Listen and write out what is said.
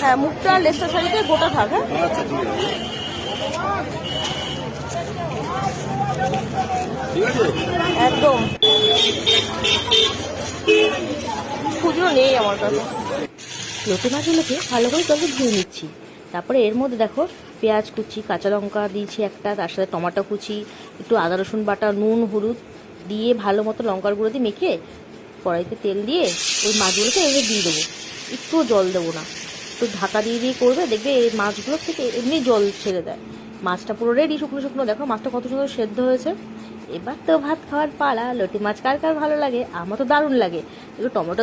হ্যাঁ মুখটা লেসটা সাইডে গোটা থাক হ্যাঁ? আচ্ছা ঠিক আছে। ঠিক আছে? একদম। খুচরো নেই আমার কাছে। লোটে মাছগুলোকে ভালো করে জলে ধুয়ে নিচ্ছি। তারপরে এর মধ্যে দেখো পেঁয়াজ কুচি, কাঁচা লঙ্কা দিয়েছি একটা, তার সাথে টমাটো কুচি, একটু আদা, রসুন বাটা, নুন, হলুদ দিয়ে ভালো মতো লঙ্কার গুঁড়ো দিয়ে মেখে কড়াইতে তেল দিয়ে ওই মাছগুলোকে এনে দিয়ে দেবো। একটুও জল দেবো না। একটু ঢাকা দিয়ে দিয়ে করবে, দেখবে এই মাছগুলোর থেকে এমনি জল ছেড়ে দেয়। মাছটা পুরো রেডি শুকনো শুকনো। দেখো মাছটা কত সুন্দর সেদ্ধ হয়েছে। এবার তো ভাত খাওয়ার পালা, লটি মাছ কার কার ভালো লাগে? আমার তো দারুণ লাগে। একটু টমেটো